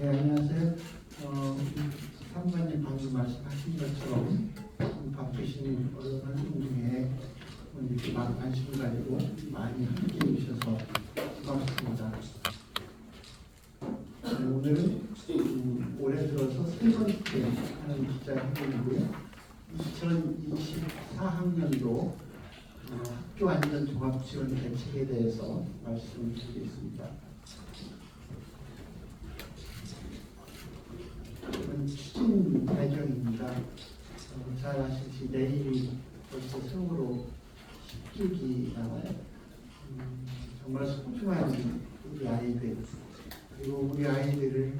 네, 안녕하세요. 어, 사무관님 방금 말씀하신 것처럼 좀 바쁘신 어려운 중에 이렇게 막 관심을 가지고 많이 함께 해 주셔서 고맙습니다. 네, 오늘은 음, 올해 들어서 세 번째 하는 기자 회견이고요. 2024학년도 어, 학교 안전 종합 지원 대책에 대해서 말씀드리겠습니다. 이건 배경입니다. 어, 잘 아시듯이 내일이 벌써 세월호 10주기 나와요. 음, 정말 소중한 우리 아이들 그리고 우리 아이들을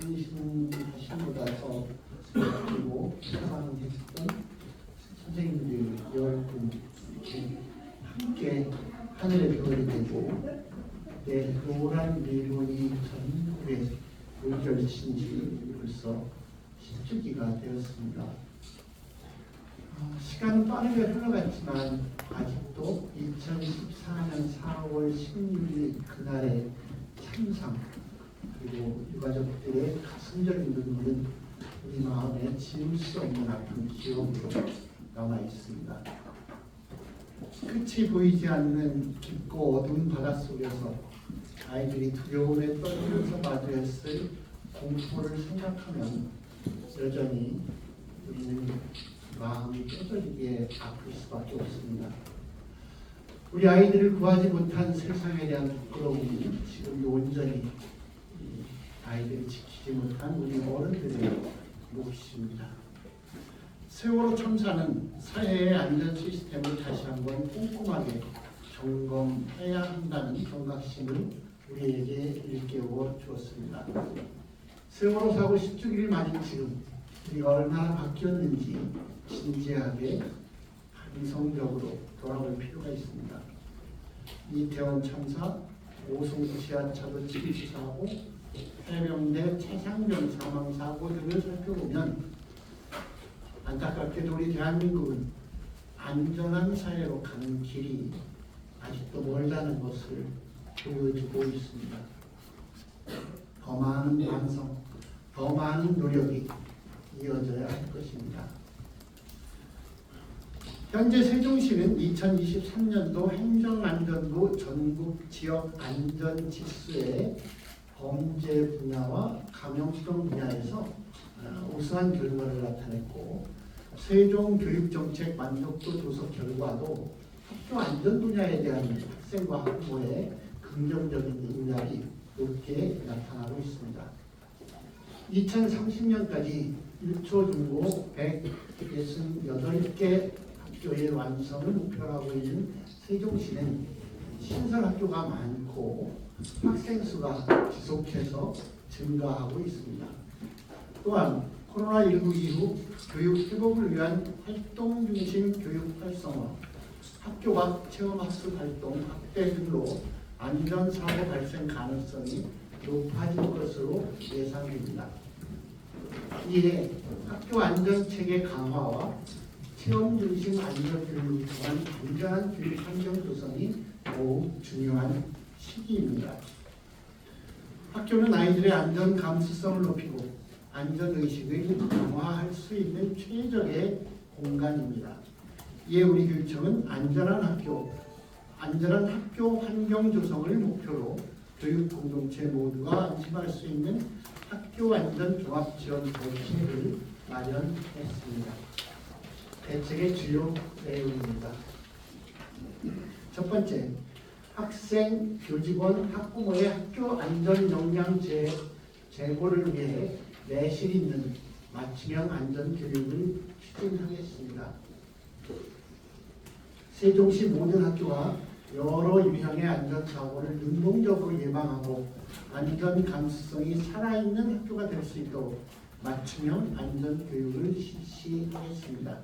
당신보다 더 그리고 사랑했던 선생님들 열분 함께 하늘의 별이 되고 내 노란 리본이 전국에 물결친 지 벌써 10주기가 되었습니다. 어, 시간은 빠르게 흘러갔지만 아직도 2014년 4월 16일 그날의 참상 그리고 유가족들의 가슴적인 눈물은 우리 마음에 지울 수 없는 아픈 기억으로 남아 있습니다. 끝이 보이지 않는 깊고 어두운 바닷속에서 아이들이 두려움에 떨면서 마주했을 공포를 생각하면 여전히 우리는 마음이 뼈저리게 아플 수밖에 없습니다. 우리 아이들을 구하지 못한 세상에 대한 부끄러움이 지금 온전히 이 아이들을 지키지 못한 우리 어른들의 몫입니다. 세월호 참사는 사회의 안전 시스템을 다시 한번 꼼꼼하게 점검해야 한다는 경각심을 우리에게 일깨워 주었습니다. 세월호 사고 10주기를 맞은 지금 우리가 얼마나 바뀌었는지 진지하게 감성적으로 돌아볼 필요가 있습니다. 이태원 참사, 오송 지하차도 침수 사고, 해병대 차상병 사망 사고 등을 살펴보면 안타깝게도 우리 대한민국은 안전한 사회로 가는 길이 아직도 멀다는 것을 보여주고 있습니다. 더 많은 반성, 더 많은 노력이 이어져야 할 것입니다. 현재 세종시는 2023년도 행정안전부 전국 지역 안전 지수의 범죄 분야와 감염성 분야에서 어, 우수한 결과를 나타냈고 세종 교육정책 만족도 조사 결과도 학교 안전 분야에 대한 학생과 학부모의 긍정적인 인락이 높게 나타나고 있습니다. 2030년까지 1초 중고 168개 학교의 완성을 목표로 하고 있는 세종시는 신설 학교가 많고 학생 수가 지속해서 증가하고 있습니다. 또한 코로나19 이후 교육 회복을 위한 활동 중심 교육 활성화, 학교 밖 체험 학습 활동 확대 등으로 안전 사고 발생 가능성이 높아질 것으로 예상됩니다. 이에 학교 안전 체계 강화와 체험 중심 안전 교육을 통한 안전한 교육 환경 조성이 더욱 중요한 시기입니다. 학교는 아이들의 안전 감수성을 높이고 안전 의식을 강화할 수 있는 최적의 공간입니다. 이에 우리 교육청은 안전한 학교, 안전한 학교 환경 조성을 목표로 교육 공동체 모두가 안심할 수 있는 학교 안전 종합 지원 대책을 마련했습니다. 대책의 주요 내용입니다. 첫 번째, 학생, 교직원, 학부모의 학교 안전 역량 제, 제고를 위해 내실 있는 맞춤형 안전 교육을 추진하겠습니다. 세종시 모든 학교와 여러 유형의 안전 사고를 능동적으로 예방하고 안전 감수성이 살아있는 학교가 될 수 있도록 맞춤형 안전 교육을 실시하겠습니다.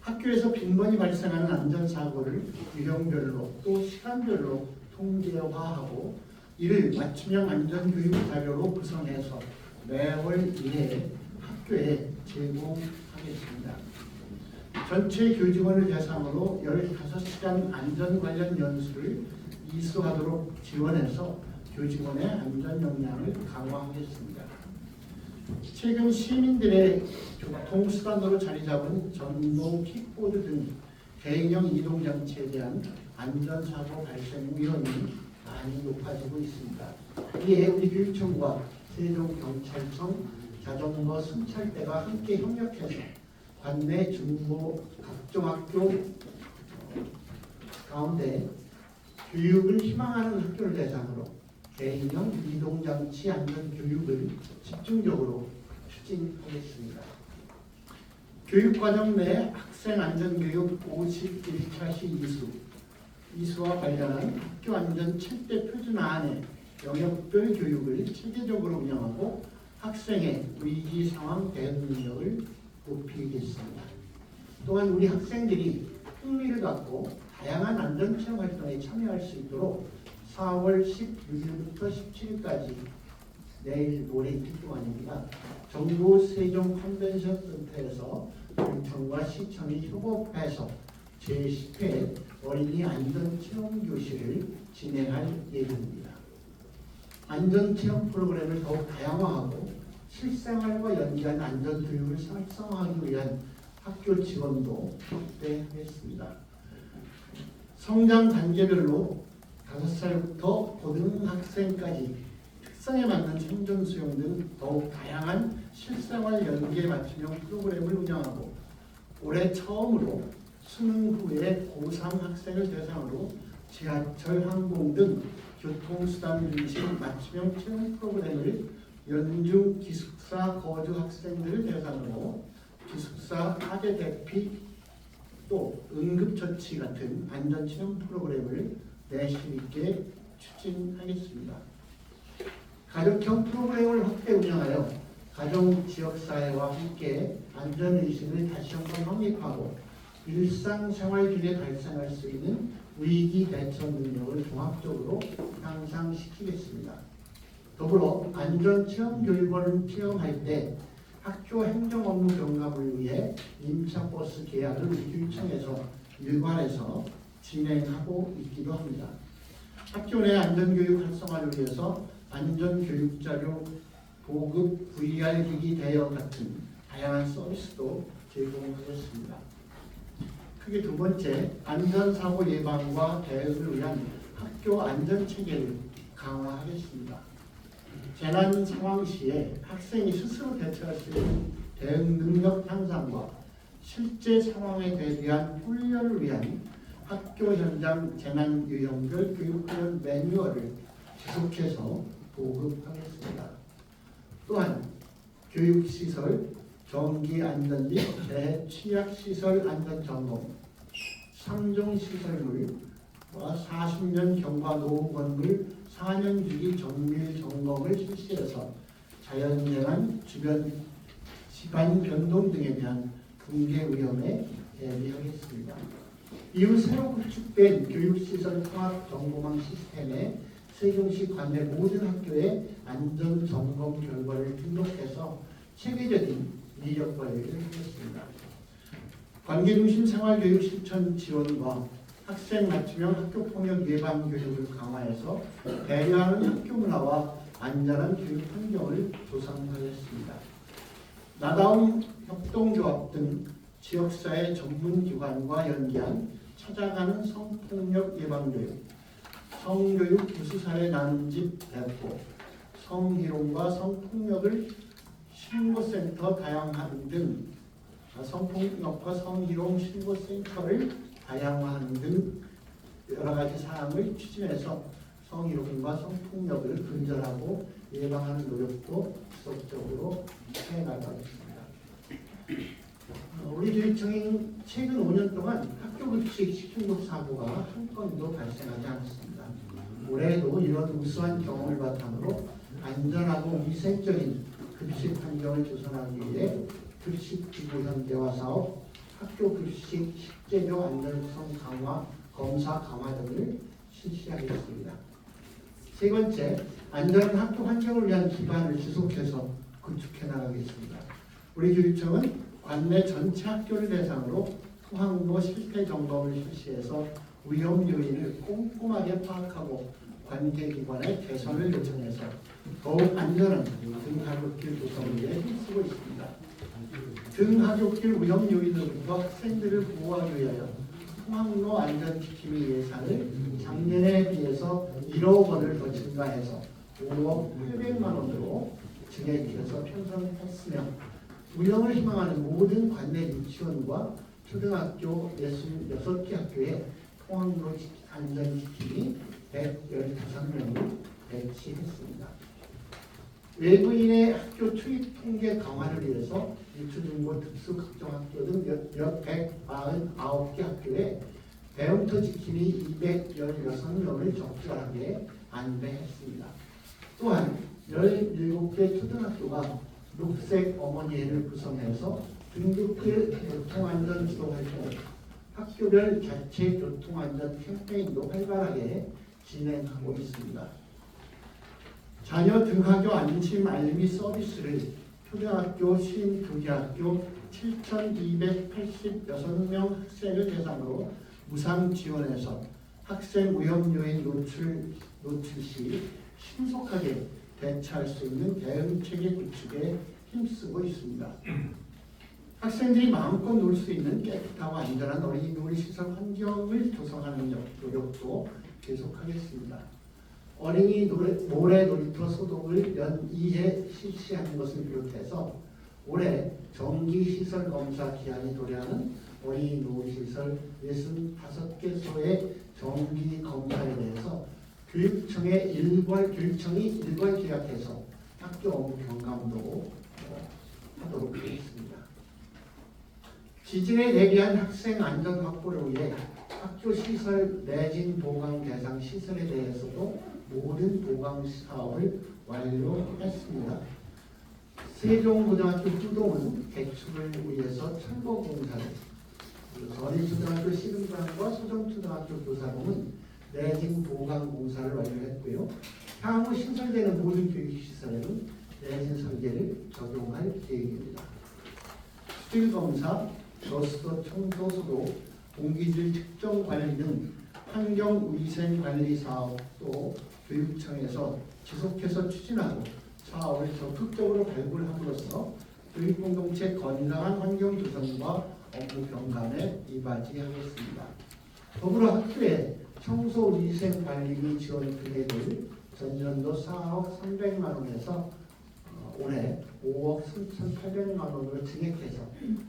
학교에서 빈번히 발생하는 안전 사고를 유형별로 또 시간별로 통계화하고 이를 맞춤형 안전 교육 자료로 구성해서 매월 1회 학교에 제공하겠습니다. 전체 교직원을 대상으로 15시간 안전 관련 연수를 이수하도록 지원해서 교직원의 안전 역량을 강화하겠습니다. 최근 시민들의 교통수단으로 자리 잡은 전동 킥보드 등 대형 이동장치에 대한 안전사고 발생 위험이 많이 높아지고 있습니다. 이에 우리 교육청과 세종경찰청 자전거 순찰대가 함께 협력해서 관내 중고 각종 학교 어, 가운데 교육을 희망하는 학교를 대상으로 대형 이동장치 안전 교육을 집중적으로 추진하겠습니다. 교육과정 내 학생 안전교육 51차 시 이수, 이수와 관련한 학교 안전 7대 표준안의 영역별 교육을 체계적으로 운영하고 학생의 위기 상황 대응 능력을 높이겠습니다. 또한 우리 학생들이 흥미를 갖고 다양한 안전체험 활동에 참여할 수 있도록 4월 16일부터 17일까지 내일 모레 이틀 동안입니다. 정부 세종 컨벤션 센터에서 교육청과 시청이 협업해서 제10회 어린이 안전체험 교실을 진행할 예정입니다. 안전체험 프로그램을 더욱 다양화하고 실생활과 연계한 안전 교육을 활성화하기 위한 학교 지원도 확대하겠습니다. 성장 단계별로 5살부터 고등학생까지 특성에 맞는 생존 수영 등 더욱 다양한 실생활 연계 맞춤형 프로그램을 운영하고 올해 처음으로 수능 후에 고3 학생을 대상으로 지하철, 항공 등 교통수단 중심 맞춤형 체험 프로그램을 연중 기숙사 거주 학생들을 대상으로 기숙사 하대 대피 또 응급처치 같은 안전체험 프로그램을 내실 있게 추진하겠습니다. 가족형 프로그램을 확대 운영하여 가정 지역사회와 함께 안전의식을 다시 한번 확립하고 일상생활 중에 발생할 수 있는 위기 대처 능력을 종합적으로 향상시키겠습니다. 더불어 안전체험 교육원을 체험할 때 학교 행정 업무 경감을 위해 임차버스 계약을 교육청에서 일관해서 진행하고 있기도 합니다. 학교 내 안전교육 활성화를 위해서 안전교육자료 보급 VR 기기 대여 같은 다양한 서비스도 제공하겠습니다. 크게 두 번째, 안전사고 예방과 대응을 위한 학교 안전체계를 강화하겠습니다. 재난 상황 시에 학생이 스스로 대처할 수 있는 대응 능력 향상과 실제 상황에 대비한 훈련을 위한 학교 현장 재난 유형별 교육 훈련 매뉴얼을 지속해서 보급하겠습니다. 또한 교육시설, 전기 안전 및 대취약시설 안전 점검, 상종시설물과 40년 경과 노후 건물 4년 주기 정밀 점검을 실시해서 자연재난, 주변 집안 변동 등에 대한 붕괴 위험에 대비하겠습니다. 이후 새로 구축된 교육시설 통합 정보망 시스템에 세종시 관내 모든 학교의 안전 점검 결과를 등록해서 체계적인 이력 관리를 하겠습니다. 관계중심 생활교육 실천 지원과 학생 맞춤형 학교 폭력 예방 교육을 강화해서 배려하는 학교 문화와 안전한 교육 환경을 조성하겠습니다. 나다움 협동조합 등 지역사회 전문기관과 연계한 찾아가는 성폭력 예방교육, 성교육 부수사례 나눔집 배포, 성희롱과 성폭력을 신고센터 다양한 등 성폭력과 성희롱 신고센터를 다양화하는 등 여러 가지 사항을 추진해서 성희롱과 성폭력을 근절하고 예방하는 노력도 지속적으로 해나가겠습니다. 어, 우리 교육청이 최근 5년 동안 학교 급식 식중독 사고가 한 건도 발생하지 않았습니다. 올해도 이런 우수한 경험을 바탕으로 안전하고 위생적인 급식 환경을 조성하기 위해 급식 기부 현대화 사업, 학교 급식 식재료 안전성 강화, 검사 강화 등을 실시하겠습니다. 세 번째, 안전한 학교 환경을 위한 기반을 지속해서 구축해 나가겠습니다. 우리 교육청은 관내 전체 학교를 대상으로 포항도 실태 점검을 실시해서 위험 요인을 꼼꼼하게 파악하고 관계기관의 개선을 요청해서 더욱 안전한 등하굣길 구성을 위해 힘쓰고 있습니다. 등하굣길 위험 요인으로부터 학생들을 보호하기 위하여 통학로 안전지킴이 예산을 작년에 비해서 1억 원을 더 증가해서 5억 800만 원으로 증액해서 편성했으며 운영을 희망하는 모든 관내 유치원과 초등학교 66개 학교에 통학로 안전지킴이 115명을 배치했습니다. 외부인의 학교 투입 통계 강화를 위해서 유초중고 특수 각종 학교 등몇 149개 학교에 배움터 지킴이 216명을 적절하게 안배했습니다. 또한 17개 초등학교가 녹색 어머니회를 구성해서 등급길 교통안전 지도 활동, 학교별 자체 교통안전 캠페인도 활발하게 진행하고 있습니다. 자녀 등하교 안심 알림이 서비스를 초등학교 52개 학교 7,286명 학생을 대상으로 무상 지원해서 학생 위험 요인 노출, 노출 시 신속하게 대처할 수 있는 대응 체계 구축에 힘쓰고 있습니다. 학생들이 마음껏 놀 수 있는 깨끗하고 안전한 어린이 놀이시설 환경을 조성하는 노력도 계속하겠습니다. 어린이 노래, 모래 놀이터 소독을 연 2회 실시하는 것을 비롯해서 올해 정기시설 검사 기한이 도래하는 어린이 놀이시설 65개소의 정기 검사에 대해서 교육청에 일괄 교육청이 일괄 계약해서 학교 업무 경감도 어, 하도록 하겠습니다. 지진에 대비한 학생 안전 확보를 위해 학교 시설 내진 보강 대상 시설에 대해서도 모든 보강 사업을 완료했습니다. 세종고등학교 후동은 개축을 위해서 철거 공사를 전인초등학교 시흥관과 소정초등학교 교사동은 내진 보강 공사를 완료했고요. 향후 신설되는 모든 교육시설에는 내진 설계를 적용할 계획입니다. 수질 검사, 저수도 소독, 공기질 측정 관리 등 환경 위생 관리 사업도 교육청에서 지속해서 추진하고 사업을 적극적으로 발굴함으로써 교육 공동체 건강한 환경 조성과 업무 경감에 이바지하겠습니다. 더불어 학교에 청소 위생 관리비 지원 금액을 전년도 4억 300만 원에서 어, 올해 5억 3,800만 원으로 증액해서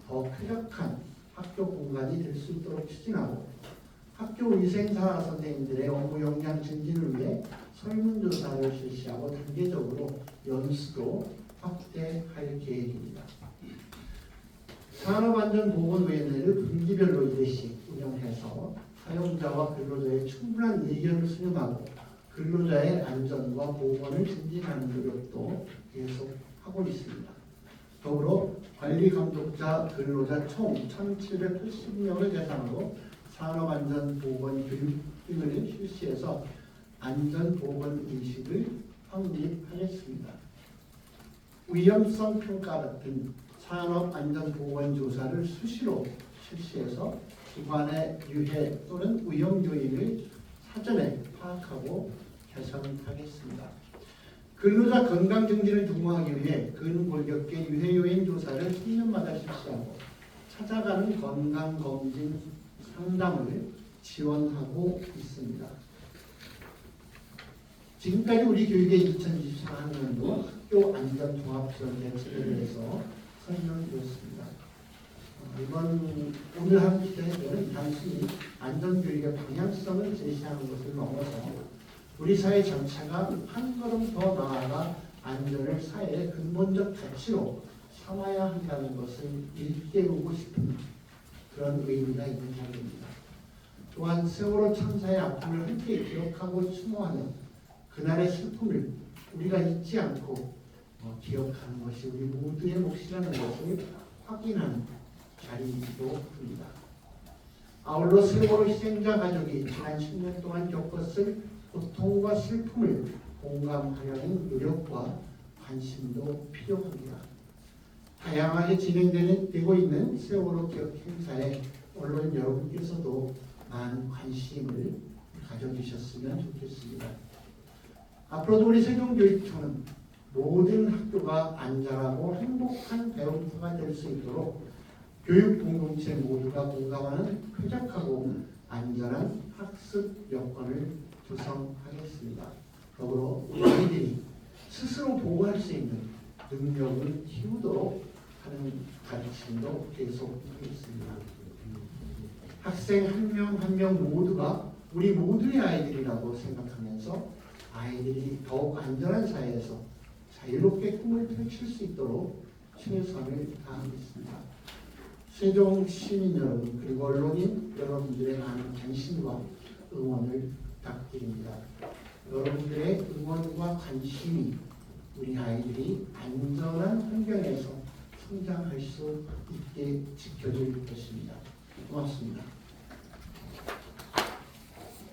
더 쾌적한 학교 공간이 될 수 있도록 추진하고 학교 위생사 선생님들의 업무 역량 증진을 위해 설문조사를 실시하고 단계적으로 연수도 확대할 계획입니다. 산업안전보건위원회를 분기별로 1회씩 운영해서 사용자와 근로자의 충분한 의견을 수렴하고 근로자의 안전과 보건을 증진하는 노력도 계속하고 있습니다. 더불어 관리감독자 근로자 총 1,780명을 대상으로 산업안전보건 교육 등을 실시해서 안전보건 의식을 확립하겠습니다. 위험성 평가 같은 산업안전보건 조사를 수시로 실시해서 기관의 유해 또는 위험 요인을 사전에 파악하고 개선하겠습니다. 근로자 건강 증진을 도모하기 위해 근골격계 유해 요인 조사를 10년마다 실시하고 찾아가는 건강 검진 상담을 지원하고 있습니다. 지금까지 우리 교육의 2024학년도 학교 안전 종합 지원 대책에 대해서 설명드렸습니다. 어, 이번 오늘 한 기대는 단순히 안전 교육의 방향성을 제시하는 것을 넘어서 우리 사회 전체가 한 걸음 더 나아가 안전을 사회의 근본적 가치로 삼아야 한다는 것을 일깨우고 싶은 그런 의미가 있는 자리입니다. 또한 세월호 참사의 아픔을 함께 기억하고 추모하는 그날의 슬픔을 우리가 잊지 않고 어, 기억하는 것이 우리 모두의 몫이라는 것을 확인하는 자리이기도 합니다. 아울러 세월호 희생자 가족이 지난 10년 동안 겪었을 고통과 슬픔을 공감하려는 노력과 관심도 필요합니다. 다양하게 진행되는 되고 있는 세월호 기억 행사에 언론 여러분께서도 많은 관심을 가져주셨으면 좋겠습니다. 앞으로도 우리 세종교육청은 모든 학교가 안전하고 행복한 배움터가 될 수 있도록 교육 공동체 모두가 공감하는 쾌적하고 안전한 학습 여건을 구성하겠습니다. 더불어 우리 아이들이 스스로 보호할 수 있는 능력을 키우도록 하는 가르침도 계속하겠습니다. 학생 한 명 한 명 모두가 우리 모두의 아이들이라고 생각하면서 아이들이 더욱 안전한 사회에서 자유롭게 꿈을 펼칠 수 있도록 최선을 다하겠습니다. 세종 시민 여러분 그리고 언론인 여러분들의 많은 관심과 응원을 부탁드립니다. 여러분들의 응원과 관심이 우리 아이들이 안전한 환경에서 성장할 수 있게 지켜줄 것입니다. 고맙습니다.